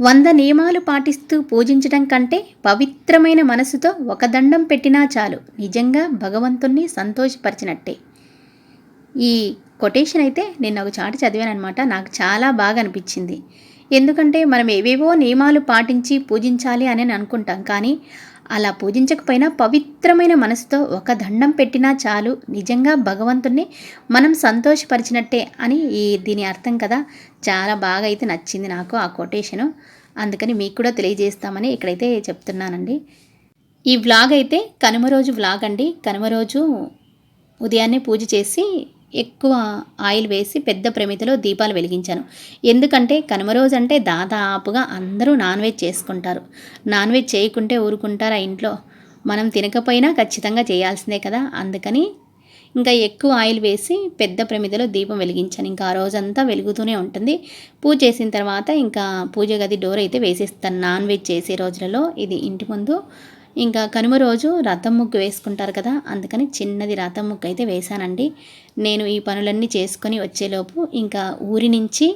వంద నియమాలు పాటిస్తూ పూజించడం కంటే పవిత్రమైన మనసుతో ఒక దండం పెట్టినా చాలు. నిజంగా భగవంతుణ్ణి సంతోషపరిచినట్టే. ఈ కొటేషన్ అయితే నేను ఒక చాటి చదివాను అనమాట నాకు చాలా బాగా అనిపించింది. ఎందుకంటే మనం ఏవేవో నియమాలు పాటించి పూజించాలి అని అనుకుంటాం. కానీ అలా పూజించకపోయినా పవిత్రమైన మనసుతో ఒక దండం పెట్టినా చాలు. నిజంగా భగవంతుణ్ణి మనం సంతోషపరిచినట్టే అని ఈ దీని అర్థం కదా. చాలా బాగా అయితే నచ్చింది నాకు ఆ కొటేషను. అందుకని మీకు కూడా తెలియజేస్తామని ఇక్కడైతే చెప్తున్నానండి. ఈ వ్లాగ్ అయితే కనుమ రోజు వ్లాగ్ అండి కనుమ రోజు ఉదయాన్నే పూజ చేసి ఎక్కువ ఆయిల్ వేసి పెద్ద ప్రమితిలో దీపాలు వెలిగించాను. ఎందుకంటే కనుమ రోజు అంటే దాదాపుగా అందరూ నాన్ వెజ్ చేసుకుంటారు. నాన్ వెజ్ చేయకుంటే ఊరుకుంటారా ఇంట్లో? మనం తినకపోయినా ఖచ్చితంగా చేయాల్సిందే కదా. అందుకని ఇంకా ఎక్కువ ఆయిల్ వేసి పెద్ద ప్రమిదలో దీపం వెలిగించాను. ఇంకా ఆ రోజంతా వెలుగుతూనే ఉంటుంది. పూజ చేసిన తర్వాత ఇంకా పూజ గది డోర్ అయితే వేసేస్తాను. నాన్ వెజ్ చేసే రోజులలో ఇది ఇంటి ముందు ఇంకా కనుమ రోజు రథం ముగ్గు వేసుకుంటారు కదా అందుకని చిన్నది రథం ముగ్గు అయితే వేశానండి. నేను ఈ పనులన్నీ చేసుకొని వచ్చేలోపు ఇంకా ఊరి నుంచి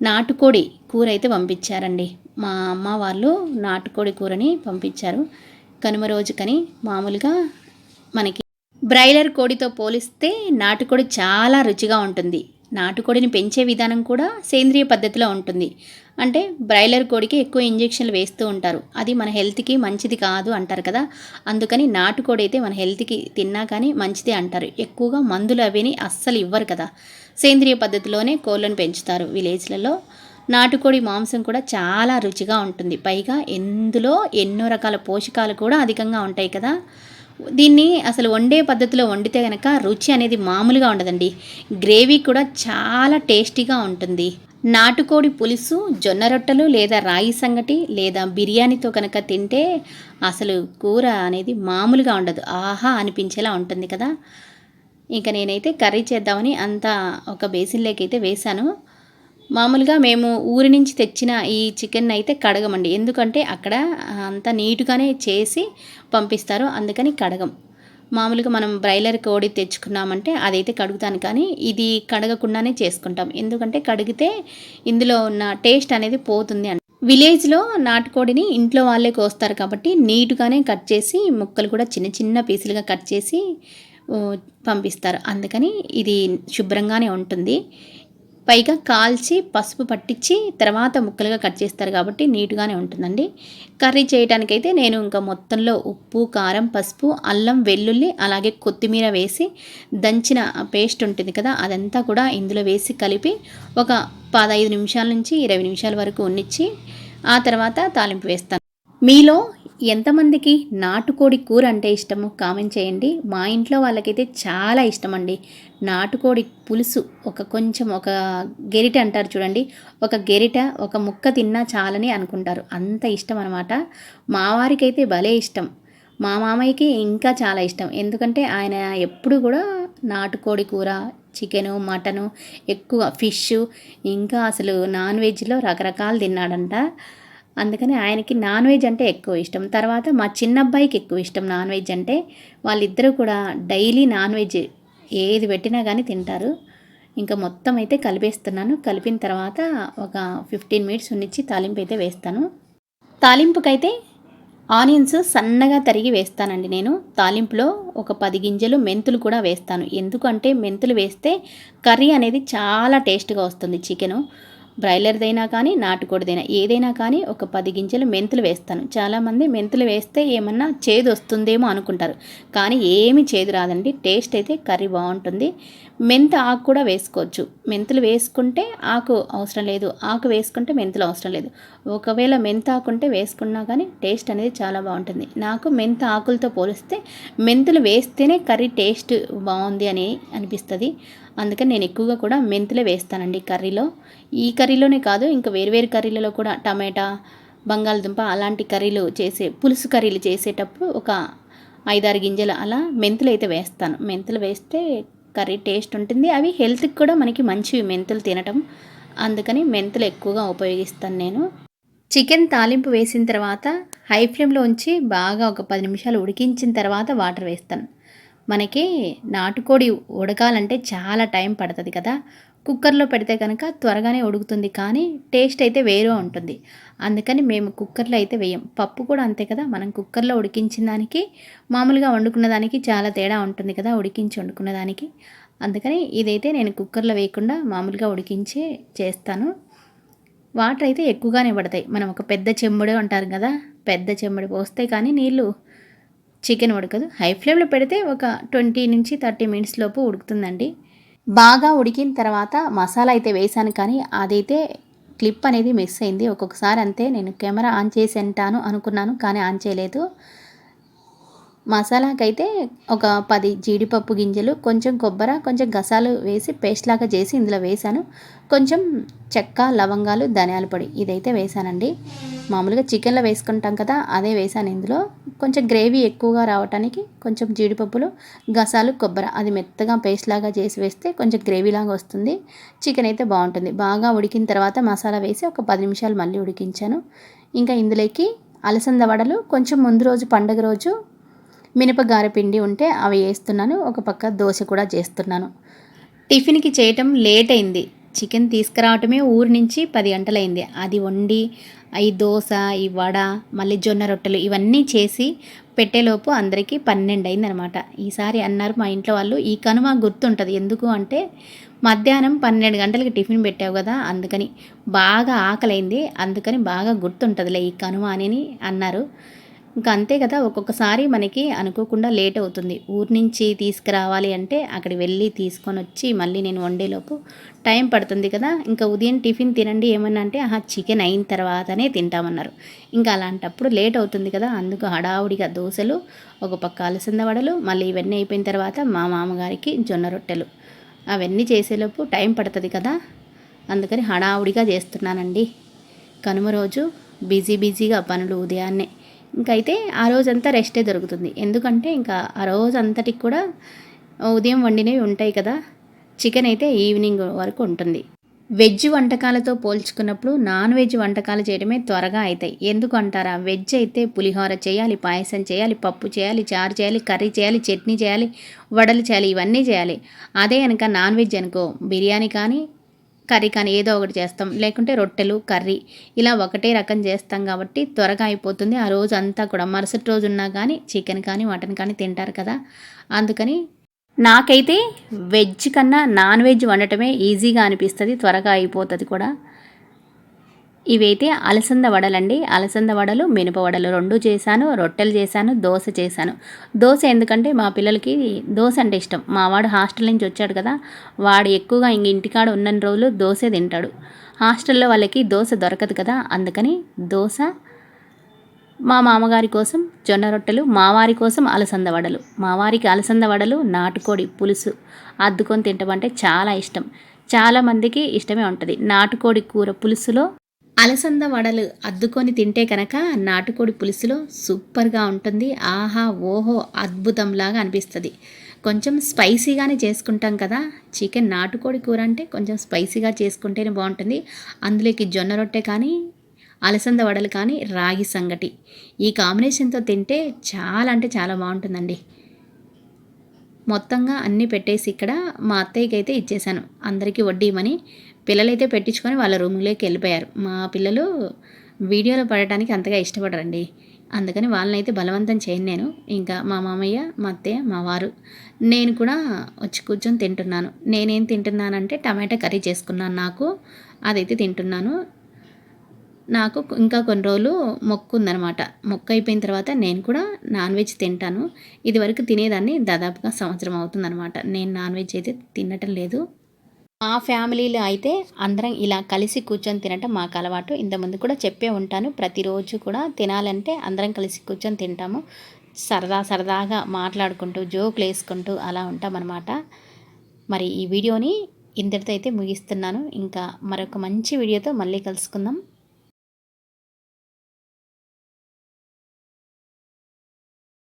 నాటుకోడి కూర అయితే పంపించారండి. మా అమ్మ వాళ్ళు నాటుకోడి కూరని పంపించారు. కనుమ రోజుకని మామూలుగా మనకి బ్రాయిలర్ కోడితో పోలిస్తే నాటుకోడి చాలా రుచిగా ఉంటుంది. నాటుకోడిని పెంచే విధానం కూడా సేంద్రియ పద్ధతిలో ఉంటుంది. అంటే బ్రాయిలర్ కోడికి ఎక్కువ ఇంజెక్షన్లు వేస్తూ ఉంటారు. అది మన హెల్త్కి మంచిది కాదు అంటారు కదా. అందుకని నాటుకోడి అయితే మన హెల్త్కి తిన్నా కానీ మంచిదే అంటారు. ఎక్కువగా మందులు అవిని అస్సలు ఇవ్వరు కదా. సేంద్రియ పద్ధతిలోనే కోళ్ళను పెంచుతారు విలేజ్లలో. నాటుకోడి మాంసం కూడా చాలా రుచిగా ఉంటుంది. పైగా ఎందులో ఎన్నో రకాల పోషకాలు కూడా అధికంగా ఉంటాయి కదా. దీన్ని అసలు వండే పద్ధతిలో వండితే కనుక రుచి అనేది మామూలుగా ఉండదండి. గ్రేవీ కూడా చాలా టేస్టీగా ఉంటుంది. నాటుకోడి పులుసు జొన్న రొట్టెలు లేదా రాయి సంగటి లేదా బిర్యానీతో కనుక తింటే అసలు కూర అనేది మామూలుగా ఉండదు. ఆహా అనిపించేలా ఉంటుంది కదా. ఇంకా నేనైతే కర్రీ చేద్దామని అంతా ఒక బేసిన్లోకి అయితే వేశాను. మామూలుగా మేము ఊరి నుంచి తెచ్చిన ఈ చికెన్ అయితే కడగమండి. ఎందుకంటే అక్కడ అంత నీట్గానే చేసి పంపిస్తారు. అందుకని కడగం. మామూలుగా మనం బ్రాయిలర్ కోడి తెచ్చుకున్నామంటే అదైతే కడుగుతాను కానీ ఇది కడగకుండానే చేసుకుంటాం. ఎందుకంటే కడిగితే ఇందులో ఉన్న టేస్ట్ అనేది పోతుంది అని విలేజ్లో నాటుకోడిని ఇంట్లో వాళ్ళే కోస్తారు కాబట్టి నీట్గానే కట్ చేసి ముక్కలు కూడా చిన్న చిన్న పీసులుగా కట్ చేసి పంపిస్తారు. అందుకని ఇది శుభ్రంగానే ఉంటుంది. పైగా కాల్చి పసుపు పట్టించి తర్వాత ముక్కలుగా కట్ చేస్తారు కాబట్టి నీట్గానే ఉంటుందండి. కర్రీ చేయడానికైతే నేను ఇంకా మొత్తంలో ఉప్పు కారం పసుపు అల్లం వెల్లుల్లి అలాగే కొత్తిమీర వేసి దంచిన పేస్ట్ ఉంటుంది కదా అదంతా కూడా ఇందులో వేసి కలిపి ఒక పదహైదు నిమిషాల నుంచి ఇరవై నిమిషాల వరకు ఉన్నిచ్చి ఆ తర్వాత తాలింపు వేస్తాను. మీలో ఎంతమందికి నాటుకోడి కూర అంటే ఇష్టము? కామెంట్ చేయండి. మా ఇంట్లో వాళ్ళకైతే చాలా ఇష్టం అండి నాటుకోడి పులుసు ఒక కొంచెం ఒక గెరిట అంటారు చూడండి. ఒక గెరిట ఒక ముక్క తిన్నా చాలని అనుకుంటారు. అంత ఇష్టం అనమాట మా వారికైతే భలే ఇష్టం. మా మామయ్యకి ఇంకా చాలా ఇష్టం. ఎందుకంటే ఆయన ఎప్పుడు కూడా నాటుకోడి కూర చికెను మటను ఎక్కువ ఫిష్ ఇంకా అసలు నాన్ వెజ్లో రకరకాలు తిన్నాడంట. అందుకని ఆయనకి నాన్ వెజ్ అంటే ఎక్కువ ఇష్టం. తర్వాత మా చిన్న అబ్బాయికి ఎక్కువ ఇష్టం నాన్ వెజ్ అంటే వాళ్ళిద్దరూ కూడా డైలీ నాన్ వెజ్ ఏది పెట్టినా కానీ తింటారు. ఇంకా మొత్తం అయితే కలిపేస్తున్నాను. కలిపిన తర్వాత ఒక ఫిఫ్టీన్ మినిట్స్ ఉన్నిచ్చి తాలింపు అయితే వేస్తాను. తాలింపుకైతే ఆనియన్స్ సన్నగా తరిగి వేస్తానండి నేను. తాలింపులో ఒక పది గింజలు మెంతులు కూడా వేస్తాను. ఎందుకంటే మెంతులు వేస్తే కర్రీ అనేది చాలా టేస్ట్గా వస్తుంది చికెను. బ్రాయిలర్దైనా కానీ నాటుకోడిదైనా ఏదైనా కానీ ఒక పది గింజలు మెంతులు వేస్తాను. చాలామంది మెంతులు వేస్తే ఏమన్నా చేదు వస్తుందేమో అనుకుంటారు. కానీ ఏమి చేదు రాదండి. టేస్ట్ అయితే కర్రీ బాగుంటుంది. మెంత ఆకు కూడా వేసుకోవచ్చు. మెంతులు వేసుకుంటే ఆకు అవసరం లేదు. ఆకు వేసుకుంటే మెంతులు అవసరం లేదు. ఒకవేళ మెంత ఆకుంటే వేసుకున్నా కానీ టేస్ట్ అనేది చాలా బాగుంటుంది. నాకు మెంత ఆకులతో పోలిస్తే మెంతులు వేస్తేనే కర్రీ టేస్ట్ బాగుంది అని అనిపిస్తుంది. అందుకని నేను ఎక్కువగా కూడా మెంతులే వేస్తానండి కర్రీలో. ఈ కర్రీలోనే కాదు ఇంకా వేరు వేరు కర్రీలలో కూడా టమాటా బంగాళదుంప అలాంటి కర్రీలు చేసే పులుసు కర్రీలు చేసేటప్పుడు ఒక ఐదారు గింజలు అలా మెంతులు అయితే వేస్తాను. మెంతులు వేస్తే కర్రీ టేస్ట్ ఉంటుంది. అవి హెల్త్కి కూడా మనకి మంచివి మెంతులు తినటం. అందుకని మెంతులు ఎక్కువగా ఉపయోగిస్తాను నేను. చికెన్ తాలింపు వేసిన తర్వాత హై ఫ్లేమ్లో ఉంచి బాగా ఒక పది నిమిషాలు ఉడికించిన తర్వాత వాటర్ వేస్తాను. మనకి నాటుకోడి ఉడకాలంటే చాలా టైం పడుతుంది కదా. కుక్కర్లో పెడితే కనుక త్వరగానే ఉడుకుతుంది కానీ టేస్ట్ అయితే వేరే ఉంటుంది. అందుకని మేము కుక్కర్లో అయితే వేయం. పప్పు కూడా అంతే కదా. మనం కుక్కర్లో ఉడికించిన దానికి మామూలుగా వండుకున్న దానికి చాలా తేడా ఉంటుంది కదా ఉడికించి వండుకున్న దానికి. అందుకని ఇదైతే నేను కుక్కర్లో వేయకుండా మామూలుగా ఉడికించి చేస్తాను. వాటర్ అయితే ఎక్కువగానే పడతాయి. మనం ఒక పెద్ద చెంబుడే అంటారు కదా. పెద్ద చెంబుడు పోస్తే కానీ నీళ్ళు చికెన్ ఉడకదు. హై ఫ్లేమ్లో పెడితే ఒక ట్వంటీ నుంచి థర్టీ మినిట్స్ లోపు ఉడుకుతుందండి. బాగా ఉడికిన తర్వాత మసాలా అయితే వేసాను కానీ అదైతే క్లిప్ అనేది మిస్ అయింది. ఒక్కొక్కసారి అంతే. నేను కెమెరా ఆన్ చేసి అంటాను అనుకున్నాను కానీ ఆన్ చేయలేదు. మసాలాకైతే ఒక పది జీడిపప్పు గింజలు కొంచెం కొబ్బరి కొంచెం గసాలు వేసి పేస్ట్ లాగా చేసి ఇందులో వేసాను. కొంచెం చెక్క లవంగాలు ధనియాల పొడి ఇదైతే వేసానండి. మామూలుగా చికెన్లో వేసుకుంటాం కదా అదే వేసాను ఇందులో. కొంచెం గ్రేవీ ఎక్కువగా రావడానికి కొంచెం జీడిపప్పులు గసాలు కొబ్బరి అది మెత్తగా పేస్ట్ లాగా చేసి వేస్తే కొంచెం గ్రేవీ లాగా వస్తుంది. చికెన్ అయితే బాగుంటుంది. బాగా ఉడికిన తర్వాత మసాలా వేసి ఒక పది నిమిషాలు మళ్ళీ ఉడికించాను. ఇంకా ఇందులోకి అలసంద వడలు కొంచెం ముందు రోజు పండుగ రోజు మినపగార పిండి ఉంటే అవి వేస్తున్నాను. ఒక పక్క దోశ కూడా చేస్తున్నాను. టిఫిన్కి చేయటం లేట్ అయింది చికెన్ తీసుకురావటమే ఊరి నుంచి పది గంటలైంది అది వండి ఈ దోశ ఈ వడ మళ్ళీ జొన్న రొట్టెలు ఇవన్నీ చేసి పెట్టేలోపు అందరికీ పన్నెండు అయిందనమాట ఈసారి అన్నారు మా ఇంట్లో వాళ్ళు ఈ కనుమ గుర్తుంటుంది. ఎందుకు అంటే మధ్యాహ్నం పన్నెండు గంటలకి టిఫిన్ పెట్టావు కదా అందుకని బాగా ఆకలైంది. అందుకని బాగా గుర్తుంటుందిలే ఈ కనుమ అని అన్నారు. ఇంకా అంతే కదా ఒక్కొక్కసారి మనకి అనుకోకుండా లేట్ అవుతుంది. ఊరి నుంచి తీసుకురావాలి అంటే అక్కడికి వెళ్ళి తీసుకొని వచ్చి మళ్ళీ నేను వండేలోపు టైం పడుతుంది కదా. ఇంకా ఉదయం టిఫిన్ తినండి ఏమన్నా అంటే ఆహా చికెన్ అయిన తర్వాతనే తింటామన్నారు. ఇంకా అలాంటప్పుడు లేట్ అవుతుంది కదా అందుకు హడావుడిగా దోశలు ఒక పక్క అలసంద వడలు మళ్ళీ ఇవన్నీ అయిపోయిన తర్వాత మా మామగారికి జొన్న రొట్టెలు. అవన్నీ చేసేలోపు టైం పడుతుంది కదా అందుకని హడావుడిగా చేస్తున్నానండి. కనుమ రోజు బిజీ బిజీగా పనులు ఉదయాన్నే ఇంకైతే ఆ రోజంతా రెస్టే దొరుకుతుంది. ఎందుకంటే ఇంకా ఆ రోజు అంతటికి కూడా ఉదయం వండినవి ఉంటాయి కదా చికెన్ అయితే ఈవినింగ్ వరకు ఉంటుంది. వెజ్ వంటకాలతో పోల్చుకున్నప్పుడు నాన్ వెజ్ వంటకాలు చేయడమే త్వరగా అవుతాయి. ఎందుకు అంటారా? వెజ్ అయితే పులిహోర చేయాలి పాయసం చేయాలి పప్పు చేయాలి చారు చేయాలి కర్రీ చేయాలి చట్నీ చేయాలి వడలు చేయాలి ఇవన్నీ చేయాలి. అదే కనుక నాన్ వెజ్ అనుకో బిర్యానీ కానీ కర్రీ కానీ ఏదో ఒకటి చేస్తాం. లేకుంటే రొట్టెలు కర్రీ ఇలా ఒకటే రకం చేస్తాం కాబట్టి త్వరగా అయిపోతుంది. ఆ రోజు అంతా కూడా మరుసటి రోజు ఉన్నా కానీ చికెన్ కానీ మటన్ కానీ తింటారు కదా. అందుకని నాకైతే వెజ్ కన్నా నాన్ వెజ్ వండటమే ఈజీగా అనిపిస్తుంది త్వరగా అయిపోతుంది కూడా. ఇవైతే అలసంద వడలండి. అలసంద వడలు మినప వడలు రెండు చేశాను రొట్టెలు చేశాను దోశ చేశాను. దోశ ఎందుకంటే మా పిల్లలకి దోశ అంటే ఇష్టం. మా వాడు హాస్టల్ నుంచి వచ్చాడు కదా వాడు ఎక్కువగా ఇంక ఇంటికాడ ఉన్న రోజులు దోశ తింటాడు. హాస్టల్లో వాళ్ళకి దోశ దొరకదు కదా అందుకని దోశ మా మామగారి కోసం జొన్న రొట్టెలు మావారి కోసం అలసంద వడలు. మావారికి అలసంద వడలు నాటుకోడి పులుసు అద్దుకొని తింటామంటే చాలా ఇష్టం. చాలామందికి ఇష్టమే ఉంటుంది. నాటుకోడి కూర పులుసులో అలసంద వడలు అద్దుకొని తింటే కనుక నాటుకోడి పులుసులో సూపర్గా ఉంటుంది. ఆహా ఓహో అద్భుతంలాగా అనిపిస్తుంది. కొంచెం స్పైసీగానే చేసుకుంటాం కదా. చికెన్ నాటుకోడి కూర అంటే కొంచెం స్పైసీగా చేసుకుంటేనే బాగుంటుంది. అందులోకి జొన్న రొట్టె కానీ అలసంద వడలు కానీ రాగి సంగటి ఈ కాంబినేషన్తో తింటే చాలా అంటే చాలా బాగుంటుందండి. మొత్తంగా అన్నీ పెట్టేసి ఇక్కడ మా అత్తయ్యకి అయితే ఇచ్చేసాను అందరికీ వడ్డీమని పిల్లలైతే పెట్టించుకొని వాళ్ళ రూమ్లోకి వెళ్ళిపోయారు. మా పిల్లలు వీడియోలో పడటానికి అంతగా ఇష్టపడరండి. అందుకని వాళ్ళనైతే బలవంతం చేయను నేను. ఇంకా మా మామయ్య మా అత్తయ్య మా వారు. నేను కూడా వచ్చి కూర్చొని తింటున్నాను. నేనేం తింటున్నానంటే టమాటా కర్రీ చేసుకున్నాను. నాకు అదైతే తింటున్నాను. నాకు ఇంకా కొన్ని రోజులు మొక్కు ఉందనమాట మొక్క అయిపోయిన తర్వాత నేను కూడా నాన్ వెజ్ తింటాను. ఇది వరకు తినేదాన్ని దాదాపుగా సంవత్సరం అవుతుందనమాట నేను నాన్ వెజ్ అయితే తినటం లేదు. మా ఫ్యామిలీలో అయితే అందరం ఇలా కలిసి కూర్చొని తినటం మాకు అలవాటు. ఇంతకుముందు కూడా చెప్పే ఉంటాను ప్రతిరోజు కూడా తినాలంటే అందరం కలిసి కూర్చొని తింటాము. సరదా సరదాగా మాట్లాడుకుంటూ జోకులు వేసుకుంటూ అలా ఉంటామన్నమాట. మరి ఈ వీడియోని ఇంతటితో అయితే ముగిస్తున్నాను. ఇంకా మరొక మంచి వీడియోతో మళ్ళీ కలుసుకుందాం.